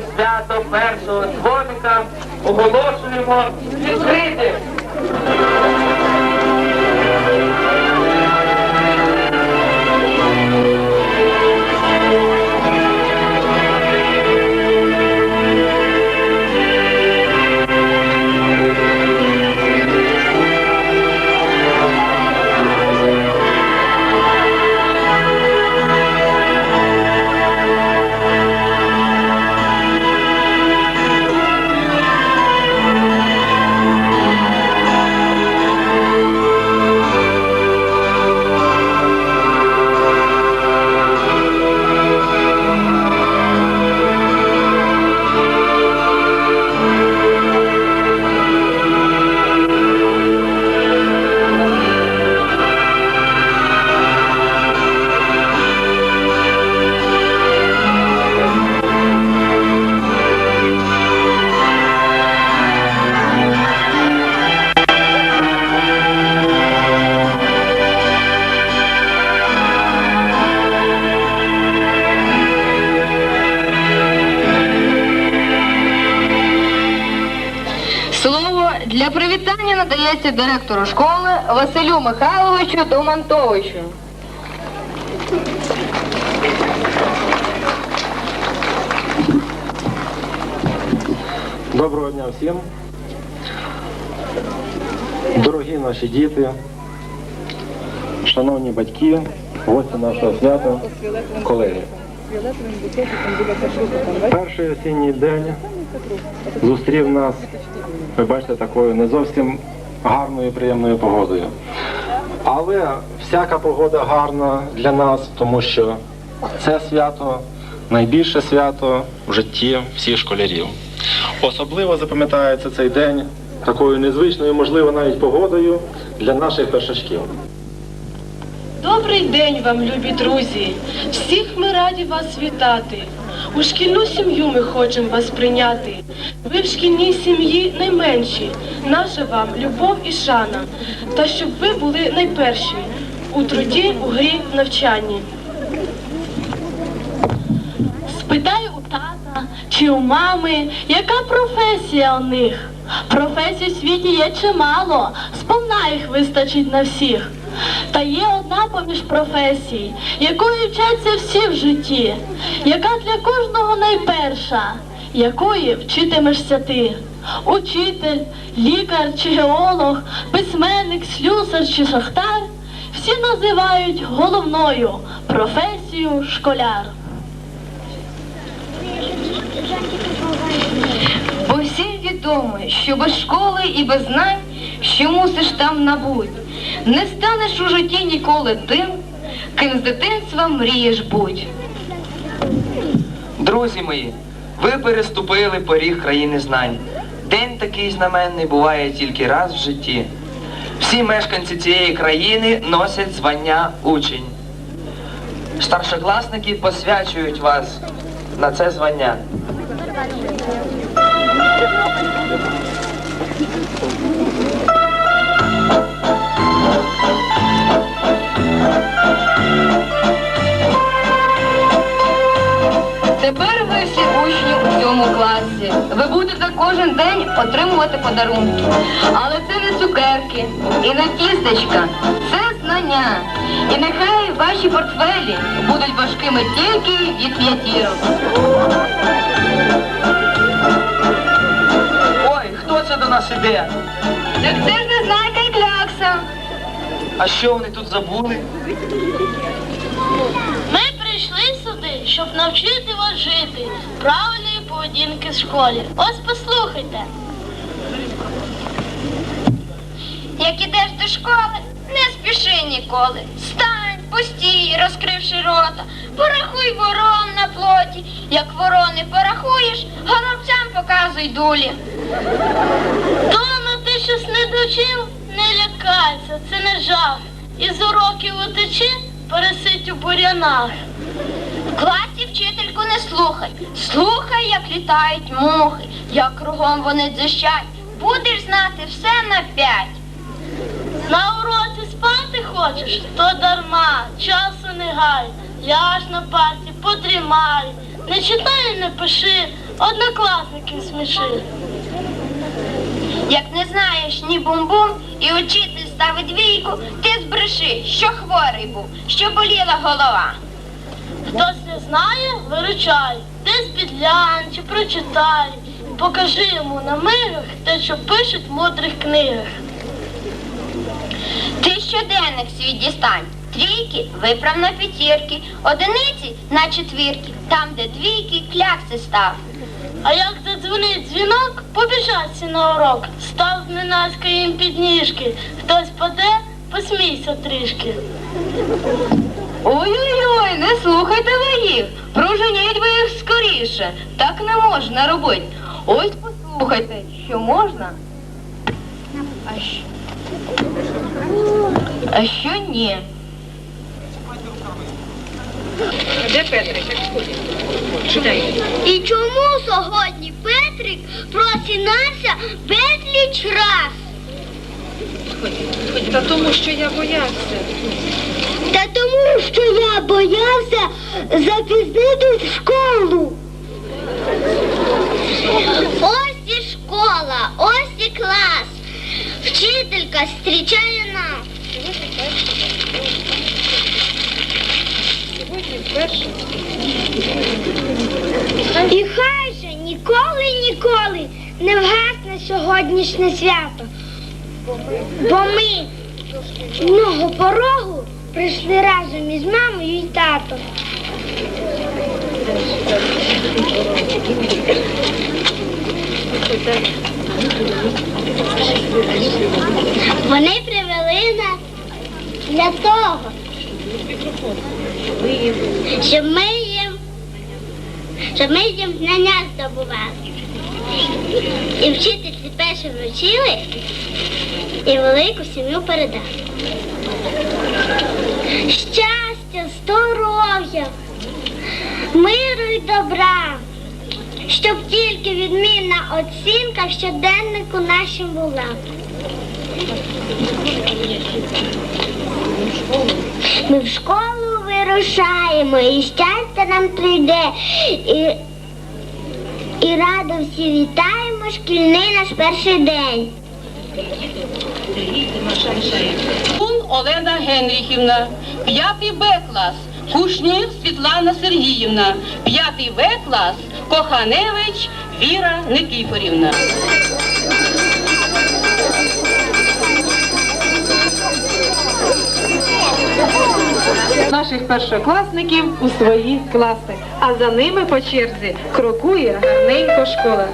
свято першого дзвоника оголошуємо відкрити. Привітання надається директору школи Василю Михайловичу Домантовичу. Доброго дня всім. Дорогі наші діти, шановні батьки, гості нашого свята, колеги. Перший осінній день зустрів нас, ви бачите, такою не зовсім гарною і приємною погодою. Але всяка погода гарна для нас, тому що це свято найбільше свято в житті всіх школярів. Особливо запам'ятається цей день такою незвичною, можливо, навіть погодою для наших першачків. Добрий день вам, любі друзі! Всіх ми раді вас вітати. У шкільну сім'ю ми хочемо вас прийняти. Ви в шкільній сім'ї найменші. Наша вам любов і шана. Та щоб ви були найперші у труді, у грі, в навчанні. Спитай у тата чи у мами, яка професія у них. Професій у світі є чимало, сповна їх вистачить на всіх. Та є одна поміж професій, якою вчаться всі в житті, яка для кожного найперша, якої вчитимешся ти. Учитель, лікар чи геолог, письменник, слюсар чи шахтар всі називають головною професію школяр. Бо всім відомо, що без школи і без знань, що мусиш там набуть, не станеш у житті ніколи тим, ким з дитинства мрієш будь. Друзі мої, ви переступили поріг країни знань. День такий знаменний буває тільки раз в житті. Всі мешканці цієї країни носять звання учень. Старшокласники посвячують вас на це звання. Кожен день отримувати подарунки. Але це не цукерки і не тістечка, це знання. І нехай ваші портфелі будуть важкими тільки від п'ятірок. Ой, хто це до нас іде? Так це ж незнайка і клякса. А що вони тут забули? Ми прийшли сюди, щоб навчити вас жити правильної поведінки в школі. Ось послухайте. Як ідеш до школи, не спіши ніколи. Стань, постій, розкривши рота, порахуй ворон на плоті. Як ворони порахуєш, горобцям показуй дулі. Дома ти щось не довчив? Не лякайся, це не жах. Із уроків утечи, пересить у бурянах. В класі вчительку слухай. Слухай, як літають мухи, як кругом вони дзищать. Будеш знати все на п'ять. На уроці спати хочеш, то дарма, часу не гай. Ляж на парті, подрімай. Не читай, не пиши, однокласників сміши. Як не знаєш ні бум-бум, і учитель ставить двійку, ти збреши, що хворий був, що боліла голова. Хтось не знає, виручай, десь підглянь чи прочитай. Покажи йому на мигах те, що пишуть в мудрих книгах. Ти щоденник свій дістань. Трійки виправ на п'ятірки, одиниці на четвірки, там, де двійки, клякси став. А як задзвонить дзвінок, побіжать всі на урок. Став зненацька їм під ніжки. Хтось паде, посмійся трішки. Ой-ой-ой, не слухайте ви їх. Проженіть ви їх скоріше. Так не можна робити. Ось послухайте, що можна. А що? А що ні? І чому сьогодні Петрик просинався безліч раз? Та тому, що я боявся. Та тому, що я боявся запізнитись в школу. Ось і школа, ось і клас. Вчителька зустрічає нас. І хай же ніколи, ніколи не вгасне сьогоднішнє свято. Бо ми з мого порогу прийшли разом із мамою і татом. Вони привели нас для того, щоб ми їм щоб ми їм знання здобували. І вчительці перше вручили і велику сім'ю передали. Щастя, здоров'я, миру і добра, щоб тільки відмінна оцінка щоденнику нашим була. Ми в школу вирушаємо, і щастя нам прийде. І, і радо всі вітаємо шкільний наш перший день. Олена Генріхівна, п'ятий Б клас, Кушнір Світлана Сергіївна, п'ятий В клас, Коханевич Віра Никифорівна. Наших першокласників у свої класи, а за ними по черзі крокує гарненько школа.